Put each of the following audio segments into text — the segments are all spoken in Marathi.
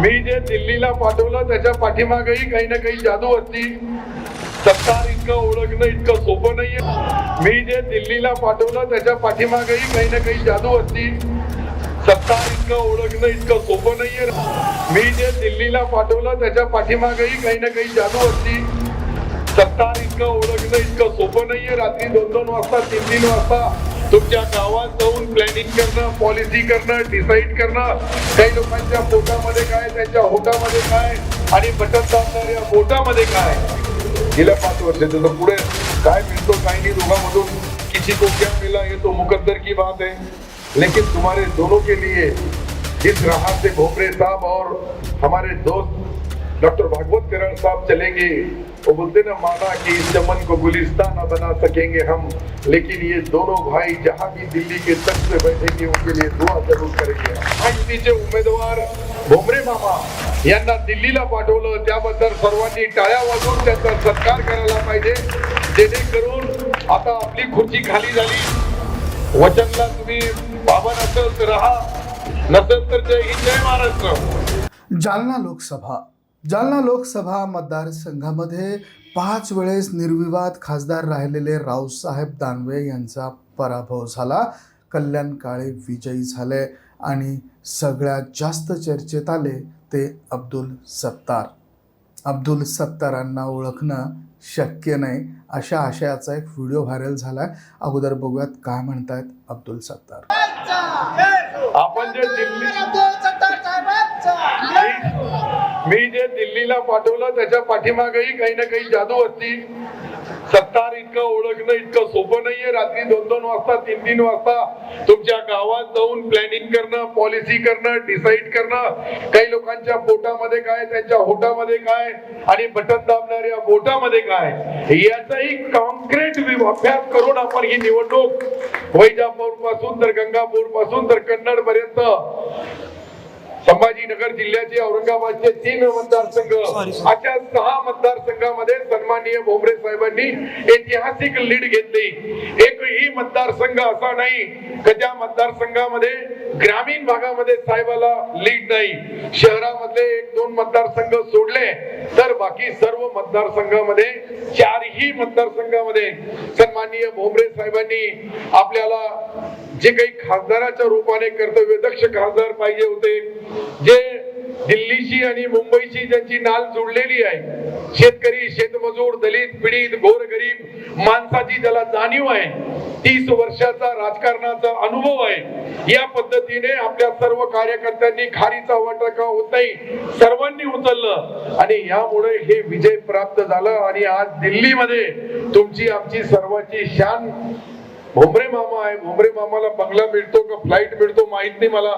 मी जे दिल्लीला पाठवलं त्याच्या पाठीमागही काही ना काही जादू असती. सत्तार इतकं ओळखणं इतकं सोपं नाहीये. मी जे दिल्लीला पाठवलं त्याच्या पाठीमागही काही ना काही जादू असती. सत्तार इतकं ओळखणं इतकं सोपं नाहीये. मी जे दिल्लीला पाठवलं त्याच्या पाठीमागही काही ना काही जादू असती. सत्तार इतकं ओळखणं इतकं सोपं नाहीये. रात्री दोन दोन वाजता तीन तीन वाजता तुमच्या गावात जाऊन प्लॅनिंग करणं पॉलिसी करणं डिसाईड करणं काही लोकांच्या पोटामध्ये काय त्यांच्या होटामध्ये काय आणि बटन दाबणाऱ्या बोटामध्ये काय? गेल्या पाच वर्ष त्याचं पुढे काय मिळतो काय नाही दोघांमधून? किसी को क्या मिला ये तो मुकद्दर की बात है लेकिन तुम्हारे दोनों के लिए जिस राह से भोपरे साहब और हमारे दोस्त डॉक्टर भागवत कराड़ साहब चलेंगे वो बोलते ना माना कि इस चमन को गुलिस्तान ना बना सकेंगे हम लेकिन ये दोनों भाई जहाँ भी दिल्ली के तख्त पे बैठेंगे उनके लिए दुआ जरूर करेंगे। महायुतीचे उमेदवार भोमरे मामा यांना दिल्लीला पाठवलं त्याबद्दल सर्वांनी टाळ्या वाजवून त्यांचा सत्कार करायला पाहिजे जेणेकरून आता आपली खुर्ची खाली झाली. वचनला तुम्ही बाबा नसेल तर राहा नसेल तर जय हिंद जय महाराष्ट्र. जालना लोकसभा. जालना लोकसभा मतदारसंघामध्ये पाच वेळेस निर्विवाद खासदार राहिलेले रावसाहेब दानवे यांचा पराभव झाला. कल्याण काळे विजयी झाले आणि सगळ्यात जास्त चर्चेत आले ते अब्दुल सत्तार. अब्दुल सत्तारांना ओळखणं शक्य नाही अशा आशयाचा एक व्हिडिओ व्हायरल झालाय. अगोदर बघूयात काय म्हणतायत अब्दुल सत्तार. आपण जे दिल्ली मी जे दिल्लीला पाठवलं त्याच्या पाठीमागेही काही ना काही जादू असती. सत्तार इतकं ओळखणं इतकं सोपं नाहीये. रात्री दोन दोन वाजता तीन तीन वाजता तुमच्या गावात जाऊन प्लॅनिंग करणं पॉलिसी करणं डिसाईड करणं. काही लोकांच्या पोटामध्ये काय त्यांच्या होटामध्ये काय आणि बटन दाबणाऱ्या बोटामध्ये काय याचाही कॉन्क्रीट अभ्यास करून आपण ही निवडणूक वैजापूरपासून तर गंगापूरपासून तर कन्नड पर्यंत संभाजीनगर जिल्ह्याचे औरंगाबादचे तीन मतदारसंघ. अशा सहा मतदारसंघामध्ये सन्माननीय भोमरे साहेबांनी ऐतिहासिक लीड घेतली. एकही मतदारसंघ असा नाही की त्या मतदारसंघामध्ये ग्रामीण भागामध्ये साहेबाला लीड नाही. शहरामधले एक दोन मतदारसंघ सोडले तर बाकी सर्व मतदारसंघामध्ये चारही मतदारसंघामध्ये सन्माननीय भोमरे साहेबांनी आपल्याला जे काही खासदाराच्या रूपाने कर्तव्यदक्ष खासदार पाहिजे होते जे दिल्लीशी आणि मुंबईशी ज्यांची नाल जुळलेली आहे शेतकरी शेतमजूर दलित पीडित गोरगरीब माणसाची ज्याला जाणीव आहे तीस वर्षाचा राजकारणाचा अनुभव आहे या पद्धतीने आपल्या सर्व कार्यकर्त्यांनी खारीचा वाटा होत नाही सर्वांनी उचललं. आणि यामुळे हे विजय प्राप्त झालं आणि आज दिल्लीमध्ये तुमची आमची सर्वांची शान भोमरे मामा आहे भोमरे मामाला बंगला मिळतो का फ्लाईट मिळतो माहीत नाही मला.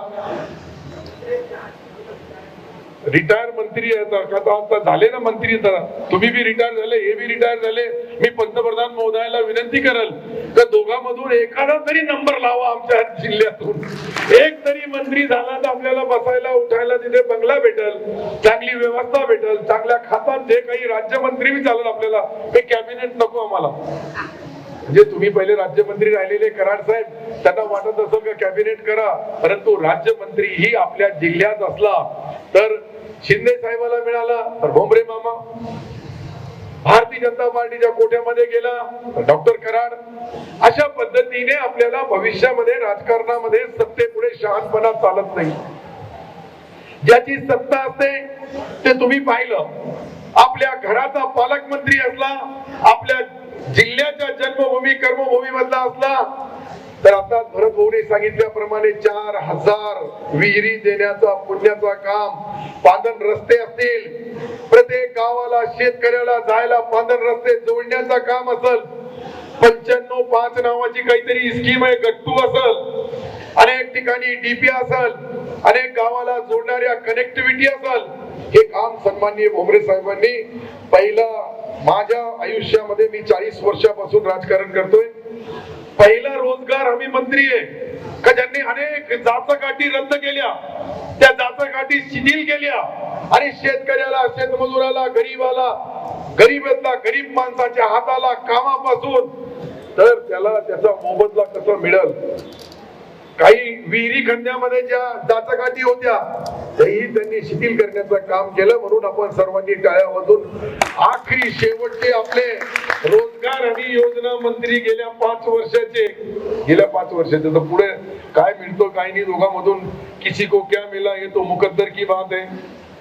रिटायर मंत्री आता झाले ना मंत्री आता. तुम्ही बी रिटायर झाले हे बी रिटायर झाले. मी पंतप्रधान महोदयाला विनंती करेल तर दोघांमधून एखादा तरी नंबर लावा आमच्या जिल्ह्यातून. एक तरी मंत्री झाला तर आपल्याला बसायला उठायला तिथे बंगला भेटल चांगली व्यवस्था भेटल चांगल्या खात्यात जे काही राज्यमंत्री बी चालेल आपल्याला ते कॅबिनेट नको आम्हाला. म्हणजे तुम्ही पहिले राज्यमंत्री राहिलेले कराड साहेब त्यांना वाटत असेल का कॅबिनेट करा? परंतु राज्यमंत्री ही आपल्या जिल्ह्यात असला तर शिंदे साहेबाला मिळाला तर भोमरे मामा. भारतीय जनता पार्टीच्या कोट्यामध्ये गेला डॉक्टर कराड. अशा पद्धतीने आपल्याला भविष्यामध्ये राजकारणामध्ये सत्तेपुढे शहाणपणा चालत नाही. ज्याची सत्ता असते ते तुम्ही पाहिलं. आपल्या घराचा पालकमंत्री असला आपल्या जिल्ह्याच्या जन्मभूमी कर्मभूमी मधला असला तर आता भरत भाऊने सांगितल्याप्रमाणे चार हजार विहिरी देण्याचा पुण्याचा काम पांधन रस्ते असतील. प्रत्येक गावाला शेतकऱ्याला जायला पांधन रस्ते जोडण्याचं काम असल. पंच्याण्णव पाच नावाची काहीतरी स्कीम आहे गट्टू असल. अनेक ठिकाणी डीपी असल. अनेक गावाला जोडणाऱ्या कनेक्टिव्हिटी असल. हे काम सन्माननीय भोमरे साहेबांनी पहिलं माझ्या आयुष्यामध्ये मी चाळीस वर्षापासून राजकारण करतोय. पहिला रोजगार हमी मंत्री आहे. का ज्यांनी अनेक जाचकाठी रद्द केल्या त्या जाचकाठी शिथिल केल्या. आणि शेतकऱ्याला शेतमजुराला गरीबाला गरीबातला गरीब माणसाच्या हाताला कामापासून तर त्याला त्याचा मोबदला कसा मिळेल? काही विहिरी खंड्यामध्ये ज्या दाचकाठी होत्या तेही त्यांनी शिथिल करण्याचं काम केलं म्हणून आपण सर्वांनी टाळ्या वाजून आखरी शेवटचे आपले रोजगार हमी योजना मंत्री गेल्या पाच वर्षाचे. गेल्या पाच वर्षाचे तर पुढे काय मिळतो काय नाही दोघांमधून किसी को क्या मिला ये तो मुकद्दर की बात है.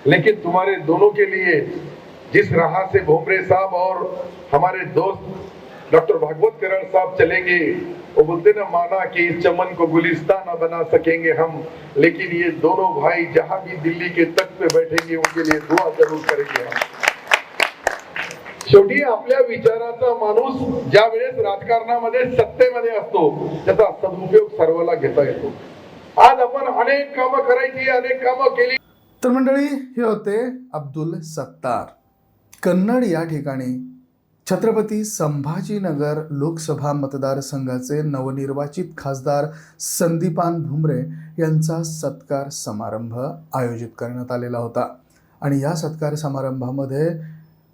लेकिन तुम्हारे दोनों के लिए जिस राह से भोमरे साहब और हमारे दोस्त डॉक्टर भागवत किरण साहब चलेंगे। वो बोलते ना माना कि इस चमन को गुलिस्तान ना बना सकेंगे हम। लेकिन ये दोनों भाई जहां भी दिल्ली के तख्त पे बैठेंगे उनके लिए दुआ जरूर करेंगे हम। शेवटी आपल्या विचाराचा माणूस ज्या वेळेस राजकारणामध्ये सत्तेमध्ये असतो त्याचा सदुपयोग सर्वाला घेता येतो. आज आपण अनेक कामं करायची अनेक कामं केली. तर मंडळी हे होते अब्दुल सत्तार. कन्नड या ठिकाणी छत्रपती संभाजीनगर लोकसभा मतदारसंघाचे नवनिर्वाचित खासदार संदीपान भुमरे यांचा सत्कार समारंभ आयोजित करण्यात आलेला होता. आणि या सत्कार समारंभामध्ये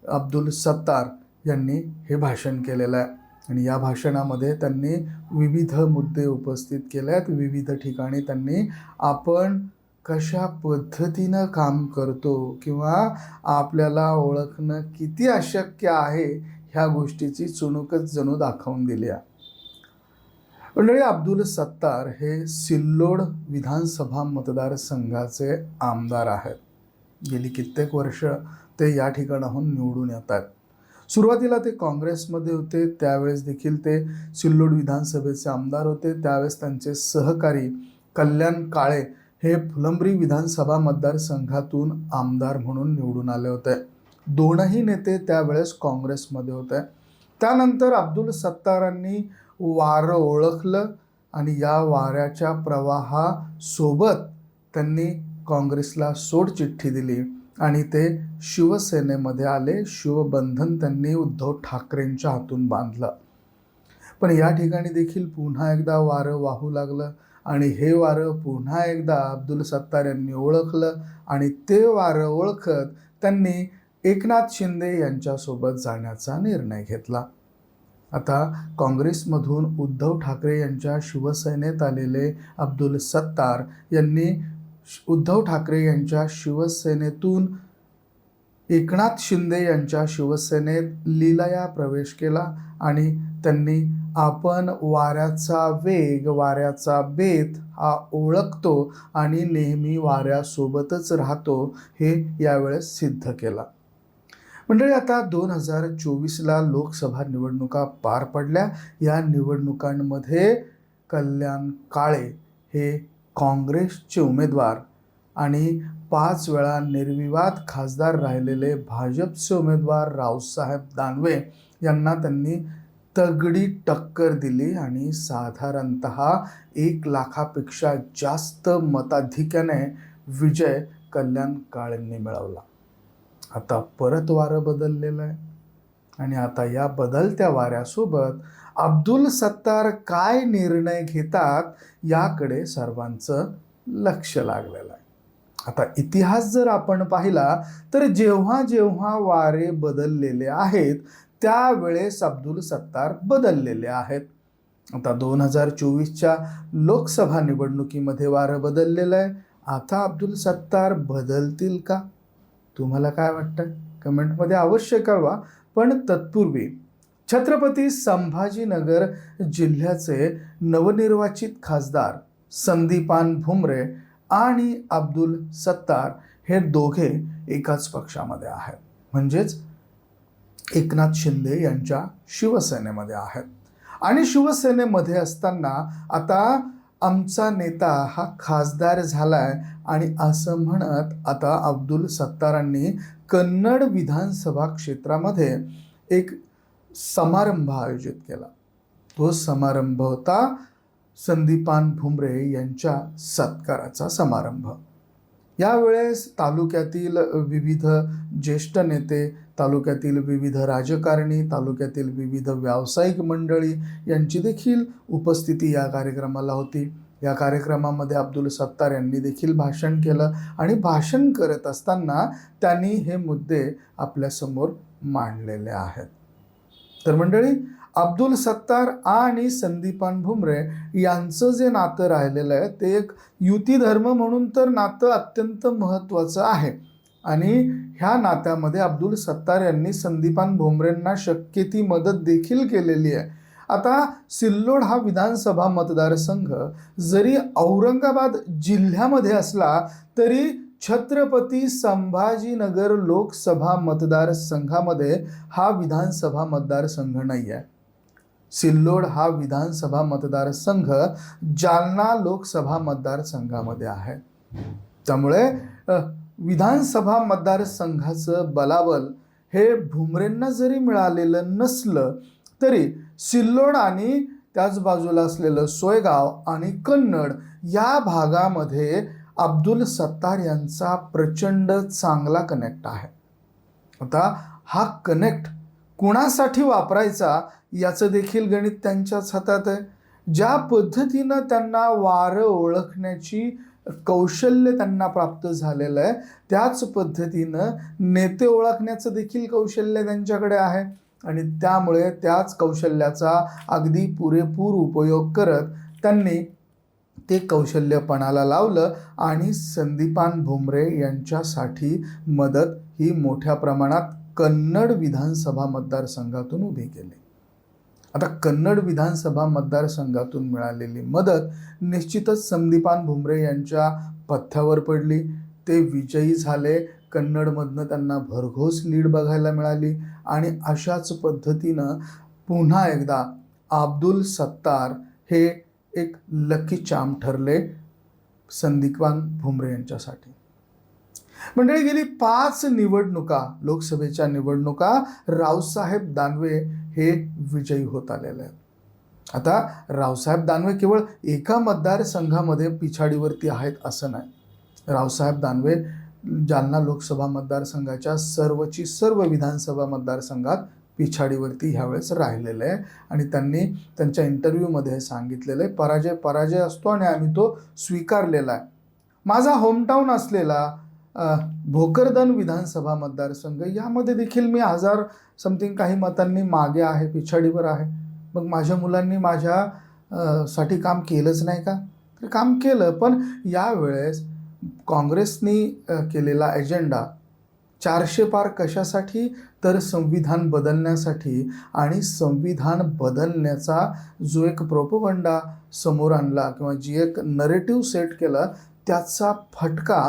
अब्दुल सत्तार यांनी हे भाषण केलेलं आहे. आणि या भाषणामध्ये त्यांनी विविध मुद्दे उपस्थित केले आहेत विविध ठिकाणी त्यांनी आपण कशा पद्धतीनं काम करतो किंवा आपल्याला ओळखणं किती अशक्य आहे ह्या गोष्टीची चुणूकच जणू दाखवून दिली आहे मंडळी अब्दुल सत्तार हे सिल्लोड विधानसभा मतदारसंघाचे आमदार आहेत. गेली कित्येक वर्ष ते या ठिकाणाहून निवडून येत आहेत. सुरुवातीला ते काँग्रेसमध्ये होते त्यावेळेस देखील ते सिल्लोड विधानसभेचे आमदार होते. त्यावेळेस त्यांचे सहकारी कल्याण काळे हे फुलंब्री विधानसभा मतदारसंघातून आमदार म्हणून निवडून आले होते. दोनही नेते त्यावेळेस काँग्रेसमध्ये होते. त्यानंतर अब्दुल सत्तारांनी वारं ओळखलं आणि या वाऱ्याच्या प्रवाहासोबत त्यांनी काँग्रेसला सोडचिठ्ठी दिली आणि ते शिवसेनेमध्ये आले. शिवबंधन त्यांनी उद्धव ठाकरेंच्या हातून बांधलं. पण या ठिकाणी देखील पुन्हा एकदा वारं वाहू लागलं आणि हे वारं पुन्हा एकदा अब्दुल सत्तार यांनी ओळखलं आणि ते वारं ओळखत त्यांनी एकनाथ शिंदे यांच्यासोबत जाण्याचा निर्णय घेतला. आता काँग्रेसमधून उद्धव ठाकरे यांच्या शिवसेनेत आलेले अब्दुल सत्तार यांनी उद्धव ठाकरे यांच्या शिवसेनेतून एकनाथ शिंदे यांच्या शिवसेनेत लीलया प्रवेश केला आणि त्यांनी आपण वाऱ्याचा वेग वाऱ्याचा बेत हा ओळखतो आणि नेहमी वाऱ्यासोबतच राहतो हे यावेळेस सिद्ध केला. मंडळी आता दोन हजार चोवीसला लोकसभा निवडणुका पार पडल्या. या निवडणुकांमध्ये कल्याण काळे हे काँग्रेसचे उमेदवार आणि पाच वेळा निर्विवाद खासदार राहिलेले भाजपचे उमेदवार रावसाहेब दानवे यांना त्यांनी तगडी टक्कर दिली आणि साधारणत एक लाखापेक्षा जास्त मताधिक्याने विजय कल्याण काळेंनी मिळवला. आता परत वारं बदललेलं आहे. आणि आता या बदलत्या वाऱ्यासोबत अब्दुल सत्तार काय निर्णय घेतात याकडे सर्वांचं लक्ष लागलेलं आहे. आता इतिहास जर आपण पाहिला तर जेव्हा जेव्हा वारे बदललेले आहेत त्यावेळेस अब्दुल सत्तार बदललेले आहेत. आता दोन हजार चोवीसच्या लोकसभा निवडणुकीमध्ये वारं बदललेलं आहे. आता अब्दुल सत्तार बदलतील का? तुम्हाला काय वाटतं? कमेंटमध्ये अवश्य कळवा. पण तत्पूर्वी छत्रपती संभाजीनगर जिल्ह्याचे नवनिर्वाचित खासदार संदीपान भुमरे आणि अब्दुल सत्तार हे दोघे एकाच पक्षामध्ये आहेत. म्हणजेच एकनाथ शिंदे यांच्या शिवसेनेमध्ये आहेत. आणि शिवसेनेमध्ये असताना आता आमचा नेता हा खासदार झाला आहे आणि असं म्हणत आता अब्दुल सत्तारांनी कन्नड विधानसभा क्षेत्रामध्ये एक समारंभ आयोजित केला. तो समारंभ होता संदीपान भुमरे यांच्या सत्काराचा समारंभ. यावेळेस तालुक्यातील विविध ज्येष्ठ नेते तालुक्यातील विविध राजकारणी तालुक्यातील विविध व्यावसायिक मंडळी यांची देखील उपस्थिती या कार्यक्रमाला होती. या कार्यक्रमामध्ये अब्दुल सत्तार यांनी देखील भाषण केलं आणि भाषण करत असताना त्यांनी हे मुद्दे आपल्यासमोर मांडलेले आहेत. तर मंडळी अब्दुल सत्तार आणि संदीपान भुमरे यांचं जे नातं राहिलेलं आहे ते एक युतीधर्म म्हणून तर नातं अत्यंत महत्त्वाचं आहे. आणि ह्या नात्यामध्ये अब्दुल सत्तार यांनी संदीपान भुमरेंना शक्य ती मदत देखील केलेली आहे. आता सिल्लोड हा विधानसभा मतदारसंघ जरी औरंगाबाद जिल्ह्यामध्ये असला तरी छत्रपती संभाजीनगर लोकसभा मतदारसंघामध्ये हा विधानसभा मतदारसंघ नाही आहे सिल्लोड हा विधानसभा मतदारसंघ जालना लोकसभा मतदारसंघामध्ये आहे. त्यामुळे विधानसभा मतदारसंघाचं बलाबल हे भुमरेंना जरी मिळालेलं नसलं तरी सिल्लोड आणि त्याच बाजूला असलेलं सोयगाव आणि कन्नड या भागामध्ये अब्दुल सत्तार यांचा प्रचंड चांगला कनेक्ट आहे. आता हा कनेक्ट कुणासाठी वापरायचा याचं देखील गणित त्यांच्याच हातात आहे. ज्या पद्धतीनं त्यांना वारं ओळखण्याची कौशल्य त्यांना प्राप्त झालेलं आहे. त्याच पद्धतीनं नेते ओळखण्याचं देखील कौशल्य त्यांच्याकडे आहे. आणि त्यामुळे त्याच कौशल्याचा अगदी पुरेपूर उपयोग करत त्यांनी ते कौशल्यपणाला लावलं आणि संदीपान भुमरे यांच्यासाठी मदत ही मोठ्या प्रमाणात कन्नड विधानसभा मतदारसंघातून उभी केली. आता कन्नड विधानसभा मतदारसंघातून मिळालेली मदत निश्चितच संदीपान भुमरे यांच्या पथ्यावर पडली. ते विजयी झाले. कन्नडमधनं त्यांना भरघोस लीड बघायला मिळाली आणि अशाच पद्धतीनं पुन्हा एकदा अब्दुल सत्तार हे एक लकी चाम ठरले संदीपान भुमरे यांच्यासाठी. मंडळी गेली पाच निवडणुका लोकसभेच्या निवडणुका रावसाहेब दानवे हे विजयी होत आलेले आहेत. आता रावसाहेब दानवे केवळ एका मतदारसंघामध्ये पिछाडीवरती आहेत असं नाही. रावसाहेब दानवे जालना लोकसभा मतदारसंघाच्या सर्वची सर्व विधानसभा मतदारसंघात पिछाडीवरती ह्यावेळेस राहिलेलं आहे. आणि त्यांनी त्यांच्या इंटरव्ह्यूमध्ये सांगितलेलं आहे पराजय पराजय असतो आणि आम्ही तो स्वीकारलेला आहे. माझा होमटाऊन असलेला भोकरदन विधानसभा मतदारसंघ यामध्ये देखील मी हजार समथिंग काही मतांनी मागे आहे पिछाडीवर आहे. मग माझ्या मुलांनी माझ्या साठी काम केलंच नाही का? तर काम केलं पण यावेळेस काँग्रेसनी केलेला एजेंडा चारशे पार कशासाठी? तर संविधान बदलण्यासाठी. आणि संविधान बदलण्याचा जो एक प्रोपोगंडा समोर आणला किंवा जी एक नरेटिव्ह सेट केला त्याचा फटका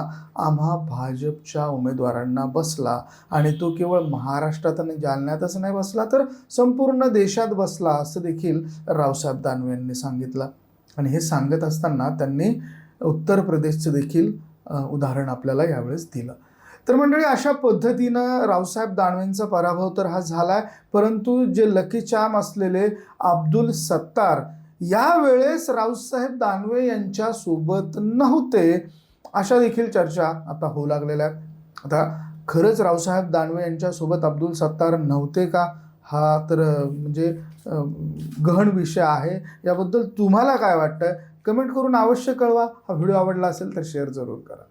आम्हा भाजपच्या उमेदवारांना बसला आणि तो केवळ महाराष्ट्रात आणि जालन्यातच नाही बसला तर संपूर्ण देशात बसला असं देखील रावसाहेब दानवे यांनी सांगितलं. आणि हे सांगत असताना त्यांनी उत्तर प्रदेशचं देखील उदाहरण आपल्याला यावेळेस दिलं. तर मंडळी अशा पद्धतीनं रावसाहेब दानवेंचा पराभव तर हा झाला आहे परंतु जे लकी चाम असलेले अब्दुल सत्तार यावेळेस रावसाहेब दानवे यांच्या सोबत नव्हते अशा देखील चर्चा आता होऊ लागलेल्या आहेत. आता खरंच रावसाहेब दानवे यांच्यासोबत अब्दुल सत्तार नव्हते का? हा तर म्हणजे गहन विषय आहे. याबद्दल तुम्हाला काय वाटतं कमेंट करून अवश्य कळवा. हा व्हिडिओ आवडला असेल तर शेअर जरूर करा.